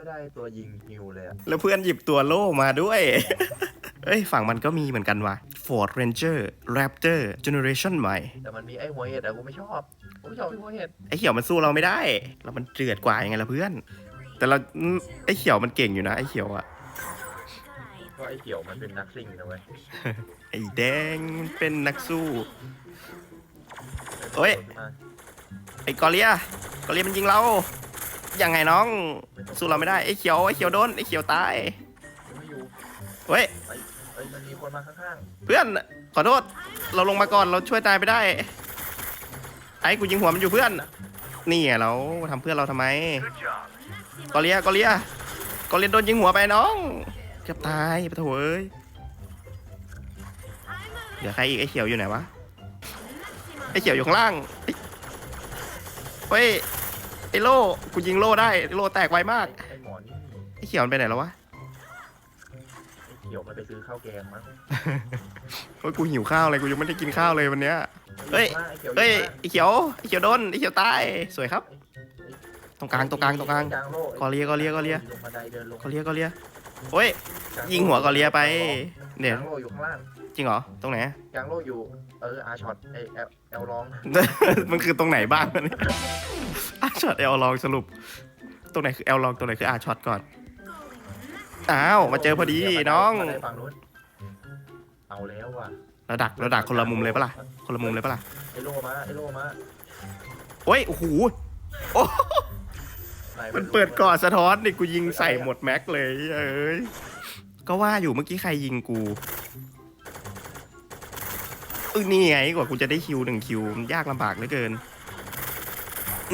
ไม่ได้ตัวยิงฮิวเลยอะแล้วเพื่อนหยิบตัวโล่มาด้วย เอ้ย ฝั่งมันก็มีเหมือนกันว่ะ Ford Ranger Raptor Generation ใหม่ แต่มันมีไอ้หัวเห็ดอะกูไม่ชอบกูไม่ชอบไอ้หัวเห็ดไอ้เขียวมันสู้เราไม่ได้ แล้วมันเจือดกว่ายังไงล่ะเพื่อน แต่เราอืมไอ้เขียวมันเก่งอยู่นะไอ้เขียวอะก็ไอ้เขียวมันเป็นนักซิ่งนะเว้ยไอ้แดงมันเป็นนักสู้เฮ้ย ไอ้กอเลียกอเลียมันยิงเรา ยังไงน้อง สู้เราไม่ได้ไอ้เขียวไอ้เขียวโดนไอ้เขียวตายไม่อยู่เฮ้ยเอ้ยมันมีคนมาข้างเพื่อนขอโทษเราลงมาก่อนเราช่วยตายไปได้ ไอ้กูยิงหัวมันอยู่เพื่อนนี่ไงเราทำเพื่อนเราทำไมกอเลียกอเลียกอเลียโดนยิงหัวไปน้องเกือบตายปะโถเอ้ยเดี๋ยวใครอีกไอ้เขียวอยู่ไหนวะไอ้เขียวอยู่ข้างล่างเฮ้ย ไอ้โล่กูยิงโล่ได้โล่แตกไวมากๆไอ้หมอนี่ไอ้เขียวมันไปไหนแล้ววะไอ้เขียวมันไปซื้อข้าวแกงมั้งเฮ้ยกูหิวข้าวเลยกูยังไม่ได้กินข้าวเลยวันเนี้ย เฮ้ย ไอ้เขียวเฮ้ยอยู่ไอ้เขียวไอ้เขียวโดนไอ้เขียวตายสวยครับ ตรงกลางตรงกลางตรงกลาง โล่กอเลียกอเลียกอเลียลงบันไดเดินลงกอเลียกอเลียโอ้ยยิงหัวกอเลียไปเดี๋เดี๋ยยววโล่อยู่ข้างล่างจ ริงเหรอ ตรงไหน กลางโล่อยู่ เอออาช็อตไอแอลแอลร้อง มันคือตรงไหนบ้างวะเนี่ยอาช็อตเอลลองสรุป ตรงไหนคือเอลลองตรงไหนคืออาช็อตก่อน อ้าวมาเจอพอดีน้องบัไดฝั่งนู้นเอาแล้วว่ะเราดักเราดักคนละมุมเลยปะล่ะ คนละมุมเลยปะล่ะ ไอโล่มาไอโล่มาโอ้ย โอ้โห โอ้ไหมันเปิดก่อนสะท้อนนี่กูยิงใส่หมดแม็กเลย เอ้ย ก็ว่าอยู่เมื่อกี้ใครยิงกู เออนี่ไงกว่ากูจะได้คิวหนึ่งคิวมันยากลำบากเหลือเกิน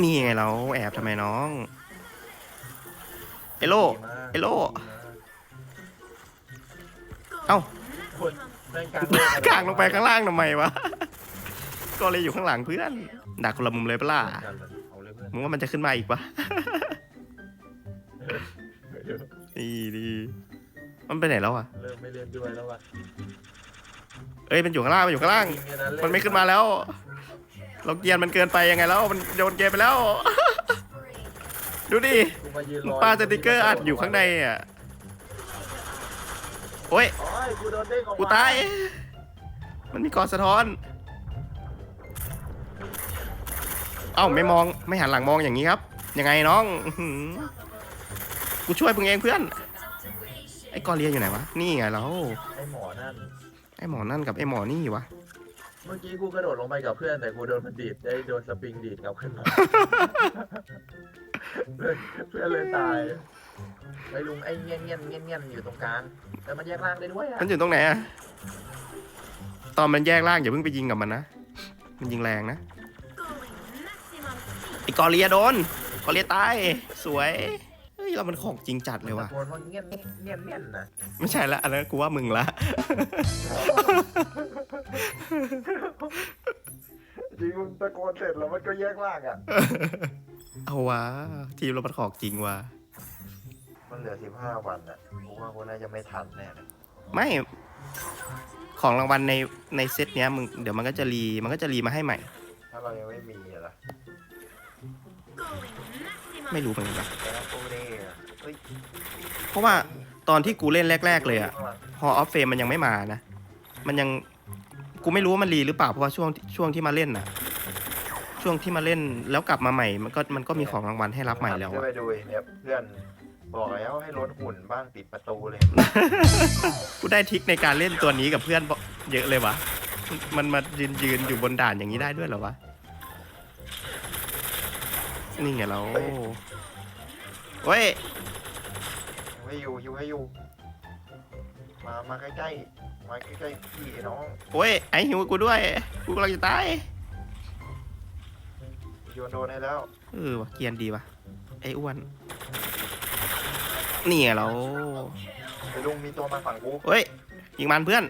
นี่ไงเราแอบทำไมน้องเอโลดีมากไอ้โล่เอ้าคนแม่งกลางกลางลงไปข้างล่างทำไมวะ ก็เลยอยู่ข้างหลังเพื่อน ดักคนละมุมเลยปะล่ะเอาเลยเพื่อนมึงว่ามันจะขึ้นมาอีกปะดีดีมันไปไหนแล้วอะเริ่มไม่เล่นด้วยแล้วว่ะ เอ้ยมันอยู่ข้างล่างมันอยู่ข้างล่างจริๆะเล่มันไม่ขึ้นมาแล้ว เราเกียนมันเกินไปยังไงแล้ว มันโยนเกมไปแล้ว ดูดิกูมายืนรอปลาสติกเกอร์อัดอยู่ข้างในอะโอ้ยโอ้ยกูโดนเด้งออกมกูตาย มันมีกอสะท้อน เอ้าไม่มองไม่หันหลังมองอย่างนี้ครับ ยังไงน้องอื้อหือกูช่วยมึงเองเพื่อน ไอ้กอเลียอยู่ไหนวะ นี่ไงเราไอหมอนั่น ไอ้หมอนั่นกับไอ้หมอนี่วะ เมื่อกี้กูกระโดดลงไปกับเพื่อนแต่กูโดนมันดีดได้โดนสปริงดีดกลับขึ้นมา เพื่อนเพื่อนเลยตายไอ้ลุงไอ้เงี้ยนเงี้ยนเงี้ยนเงี้ยนอยู่ตรงกลางแต่มันแยกร่างได้ด้วยอะมันอยู่ตรงไหนอะตอนมันแยกร่างอย่าเพิ่งไปยิงกับมันนะ มันยิงแรงนะไอ้กอเลียโดน กอเลียตาย สวย เฮ้ยเรามันของจริงจัดเลยว่ะ ตะโกนว่าเงียนเงียนเงียนเงี้ยนะไม่ใช่ละอันนั้นกูว่ามึงละ จริงมึงตะโกนเสร็จแล้วมันก็แยกร่างอะ เอาวะทีมเรามันของจริงว่ะ มันเหลือสิบห้าวันอะกูว่ากูน่าจะไม่ทันแน่เลยไม่ ของรางวัลในในเซตเนี้ยมึงเดี๋ยวมันก็จะรีมันก็จะรีมาให้ใหม่ ถ้าเรายังไม่มีอะล่ะ ไม่รู้เหมือนกันว่ะแต่ถ้ากูได้อะเฮ้ยเพราะว่าตอนที่กูเล่นแรก ๆ เลยอะฮอออฟเฟมมันยังไม่มานะ มันยังกูไม่รู้ว่ามันรีหรือเปล่าเพราะว่าช่วงช่วงที่มาเล่นน่ะ ช่วงที่มาเล่นแล้วกลับมาใหม่ มันก็มันก็มีของรางวัลให้รับใหม่แล้วจะอะ ไปดูไอ้เนี่ยเพื่อนบอกแล้วให้ลดหุ่นบ้างติดประตูเลย กูได้ทริคในการเล่นตัวนี้กับเพื่อนเยอะเลยวะ มันมายืนยืนอยู่บนด่านอย่างนี้ได้ด้วยเหรอวะ นี่ไงเราเว้ยให้อยู่อยู่ให้อยู่ มา มาใกล้ๆ มาใกล้ๆพี่น้องโอ้ยไอหิวกูด้วย กูกำลังจะตายโยนโดนให้แล้ว เออวะเกรียนดีวะไอ้อ้วน นี่ไงเราไอ้ลุงมีตัวมาฝั่งกูเฮ้ยยิงมันเพื่อน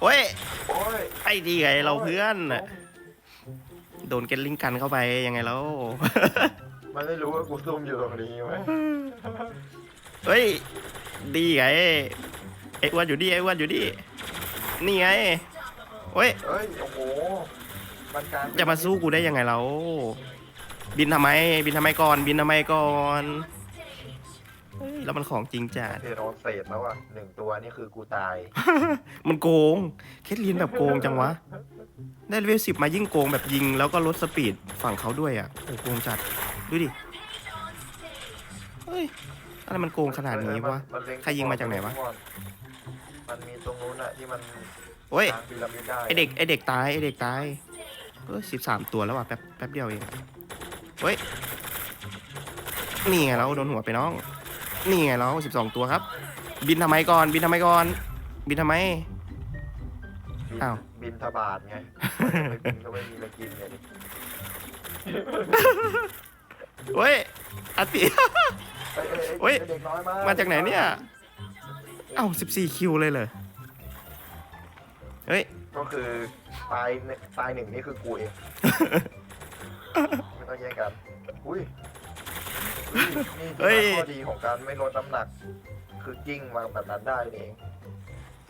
โอ้ยโอ้ยไอ้ดีไงเราเพื่อนน่ะ โดนเกลลิงกันเข้าไปยังไงแล้ว มันไม่รู้ว่ากูซุ่มอยู่ตรงนี้ไหมเฮ้ย ดีไงไอ้อ้วนอยู่ดีไอ้อ้วนอยู่ดีนี่ไงเฮ้ย เอ้ย โอ้โห มันการจะมาสู้กูได้ยังไงเราบินทำไม บินทำไมก่อน บินทำไมก่อนเฮ้ย แล้วมันของจริงจัดเทโรเศษแล้วอะหนึ่งตัวนี่คือกูตาย มันโกง เคทลีนแบบโกงจังวะ ได้เลเวลสิบมายิ่งโกงแบบยิง แล้วก็ลดสปีดฝั่งเขาด้วยอะโอ้โกงจัด ดูดิ เฮ้ย อะไรมันโกงขนาดนี้วะมัเล็ใครยิงมาจากไหนวะ มันมีตรงนู้นอะที่มันโอ้ยทางพีระมิดได้ไอเด็กไอเด็กตายไอเด็กตายเออสิบสามตัวแล้วว่ะแป๊บแป๊บเดียวเองเฮ้ย นี่ไงเราโดนหัวไปน้อง นี่ไงเราสิบสองตัวครับ บินทำไมก่อน บินทำไมก่อน บินทำไม บินอ้าว บินทบาทไงไม่บินก็ไม่มีอะไรกินเนี่ยดิเฮ้ยอาติเอ้ยเฮ้ยไอ้เด็กน้อยมามาจากไหนเนี่ย เอ้าสิบสี่คิวเลยเลยเฮ้ย ก็คือตายเนี่ยตายหนึ่งนี่คือกูเองไม่ต้องแย่งกัน อุ้ยอุ้ย นี่คือข้อดีของการไม่ลดน้ำหนัก คือกิ้งมาแบบนั้นได้นี่เอง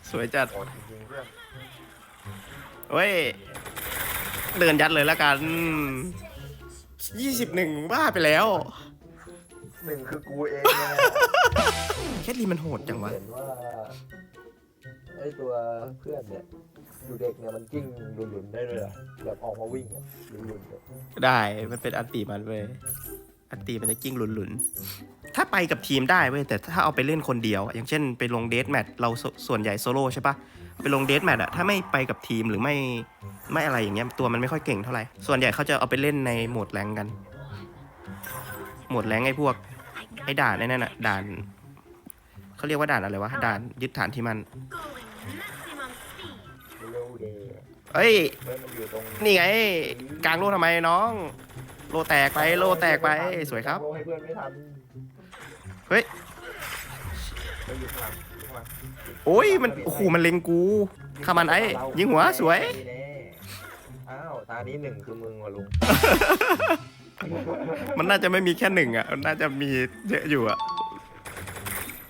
สวยจัดโอ้จริงๆเพื่อนเฮ้ยเดินยัดเลยแล้วกันยี่สิบหนึ่งบ้าไปแล้วหนึ่งคือกูเองเนี่ยแคทลีนมันโหดจังวะ เห็นว่าไอ้ตัวเพื่อนเนี่ยอยู่เด็กเนี่ยมันกิ้งหลุนๆได้เลยเหรอแบบออกมาวิ่งอะหลุนๆเนี่ยได้มันเป็นอันตีมันเว้ย อันตีมันจะกิ้งหลุนๆ ถ้าไปกับทีมได้เว้ยแต่ถ้าเอาไปเล่นคนเดียว อย่างเช่นไปลงเดทแมทเราสส่วนใหญ่โซโล่ใช่ปะไปลงเดทแมทอะถ้าไม่ไปกับทีมหรือไม่ไม่อะไรอย่างเงี้ยตัวมันไม่ค่อยเก่งเท่าไหร่ ส่วนใหญ่เขาจะเอาไปเล่นในโหมดแรงกัน โหมดแรงไอ้พวกไอ้ด่านไอ้นั่นอะด่านเขาเรียกว่าด่านอะไรวะด่านยึดฐานที่มันเอ้ย นี่ไงกลางโลทำไมน้อง ลแตกไปโลแตกไปสวยครับ โลให้เพื่อนไม่ทันเฮ้ย ไปอยู่ข้างหลังอยู่ข้างหลังโอ้ยมันโอ้โหมันเล็งกูข้ามันไอ้ยิงหัวสวย แน่อ้าวตานี้หนึ่งคือมึงว่ะลุงมันน่าจะไม่มีแค่หนึ่งอะมันน่าจะมีเยอะอยู่อะ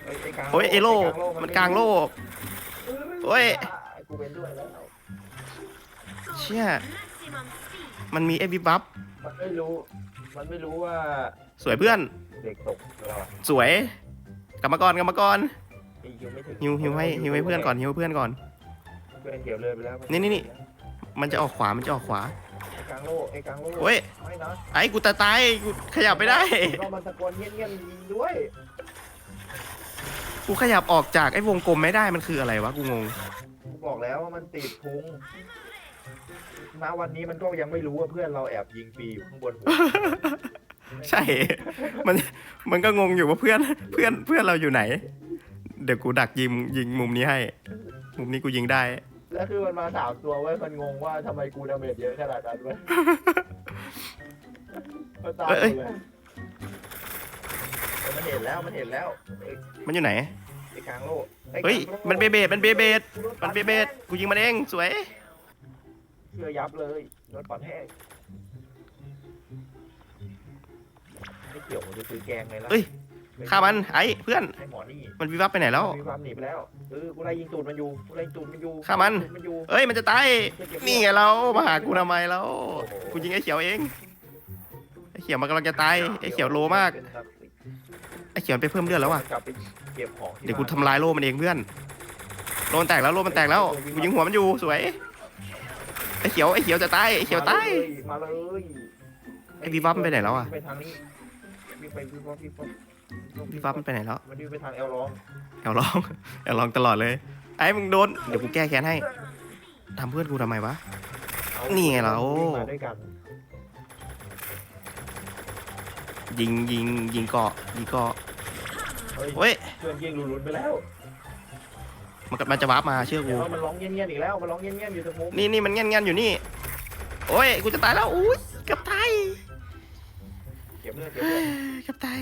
เฮ้ยไอ้กลางโอ้ยเอโลมันกลางโลก โอ้ย กูเป็นด้วยแล้ว เชี่ยมันมีเอวิบับ มันไม่รู้ มันไม่รู้ว่าสวยเพื่อน เด็กตกเราอะสวย กรรมกรกรรมกรไอ้ฮิวไม่ถึงฮิวฮิวให้ฮิวให้เพื่อนก่อนฮิวให้เพื่อนก่อน เพื่อนเกี่ยวเลยไปแล้วนี่นี่นี่ มันจะออกขวา มันจะออกขวา ไอ้กลางโลกไอ้กลางโลกโอ้ย ไม่นะไอ้กูตายตายกูขยับไม่ได้ ก็มันตะโกนเงี้ยๆยิงด้วยกูขยับออกจากไอ้วงกลมไม่ได้มันคืออะไรวะกูงง กูบอกแล้วว่ามันติดพุง ณวันนี้มันก็ยังไม่รู้ว่าเพื่อนเราแอบยิงฟรีอยู่ข้างบนหัวใช่ มันมันก็งงอยู่ว่าเพื่อนเพื่อนเพื่อนเราอยู่ไหน เดี๋ยวกูดักยิงยิงมุมนี้ให้ มุมนี้กูยิงได้ แล้วคือมันมาสามตัวเว้ยมันงงว่าทำไมกูดาเมจเยอะขนาดนั้นเว้ยมันตายหมดเลยเออมันเห็นแล้วมันเห็นแล้วไอ้มันอยู่ไหน ไอ้กลางโลกไอ้เฮ้ยกลางโลกมันเบเบดมันเบเบดมันเบเบดกูยิงมันเอง สวย เชื่อยับเลยรถปัดแห้งไม่เกี่ยวมันจะซื้อแกงเลยละเอ้ยฆ่ามันไอ้เพื่อนให้หมอนี่มันวิวับไปไหนแล้วมีความหนีไปแล้วเออกูไล่ยิงตูดมันอยู่กูไล่ยิงตูดมันอยู่ฆ่ามันตูดมันอยู่เอ้ยมันจะตายนี่ไงเรามาหากูทำไมแล้วกูยิงไอ้เขียวเองไอ้เขียวมันกำลังจะตายไอ้เขียวโลมากเป็นศักดิ์ศรีไอ้เขียวมันไปเพิ่มเลือดแล้วว่ะกลับไปเก็บของที่เดี๋ยวกูบ้านทำลายโล่มันเองเพื่อนโลมันแตกแล้วโลมันแตกแล้วกูยิงหัวมันอยู่สวยไอ้เขียวไอ้เขียวจะตายไอ้เขียวตายมาเลยไอ้วิวับมันไปไหนแล้วอะไปทางนี้วิ่งไปวิวับวิวับวิวับมันไปไหนแล้วมันวิ่งไปทางเอลร้องแอลลองแอลลองตลอดเลย ไอ้มึงโดนเดี๋ยวกูแก้แค้นให้ทำเพื่อนกูทำไมวะเอานี่ไงเราวิ่งมาด้วยกันยิงยิงยิงเกาะยิงเกาะเฮ้ยเฮ้ยเพื่อนยิงหลุนๆไปแล้ว มันก็มันจะวาร์ปมาเชื่อเดี๋กูยวมันร้องเงี้ยนๆอีกแล้ว มันร้องเงี้ยนๆอยู่ตรงมุมนี่นี่มันเงี้ยนเงี้ยนอยู่นี่ โอ้ยกูจะตายแล้วอุ้ยเกับตายเก็บเลือดเก็บเลือดเกับตาย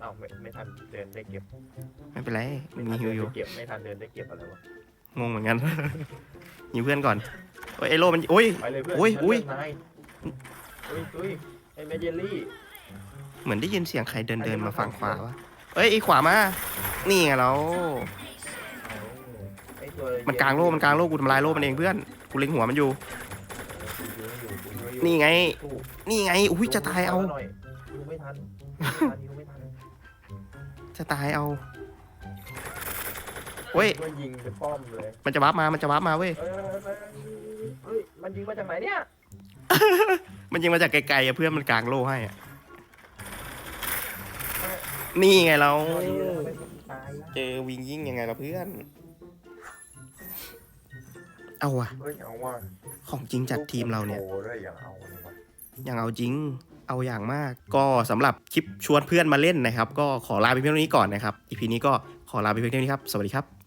เอ้าไม่ไม่ทันเดินได้เก็บไม่เป็นไรไม่มันทัมีนฮิเดิวนอยู่ได้เก็บไม่ทันเดินได้เก็บอะไรวะงงเหมือนกันยิงเพื่อนก่อนโอ้ยไอโลมันโอ้ย ไปเลยเพื่อนอุ้ยอุ้ยนายอุ้ยอุ้ยไอ้เมเจลลี่ เหมือนได้ยินเสียงใครเดินเดินมาฝั่งขวาวะเอ้ยไอขวามานี่ไงเราไอ้ตัว มันกลางโลมันกลางโลกูทำลายโลมันเองเพื่อนกูเล็งหัวมันอยู่ นี่ไง นี่ไงอุ้ยจะตายเอาหน่อยยิงไม่ทันยิงไม่ทันยิงไม่ทันจะตายเอาเว้ยก็ยิงเป็นป้อมเลยมันจะวาร์ปมา มันจะวาร์ปมาเว้ยเอ้ยเฮ้ยมันยิงมาจากไหนเนี่ย มันยิงมาจากไกลๆอะเพื่อนมันกลางโล่ให้อะนี่ไงเราพอดีเลยทำไมมันตายล่ะเจอวิงยิ่งยังไงล่ะเพื่อน เอาวะเฮ้ยเอาว่าของจริงจากทีมเราเนี่ย โอ้โหด้วยอย่างเอาเลยวะอย่างเอาจริง เอาอย่างมาก ก็สำหรับคลิปชวนเพื่อนมาเล่นนะครับ ก็ขอลาไปเพียงเท่านี้ก่อนนะครับ อีพีนี้ก็ขอลาไปเพียงเท่านี้ครับ สวัสดีครับ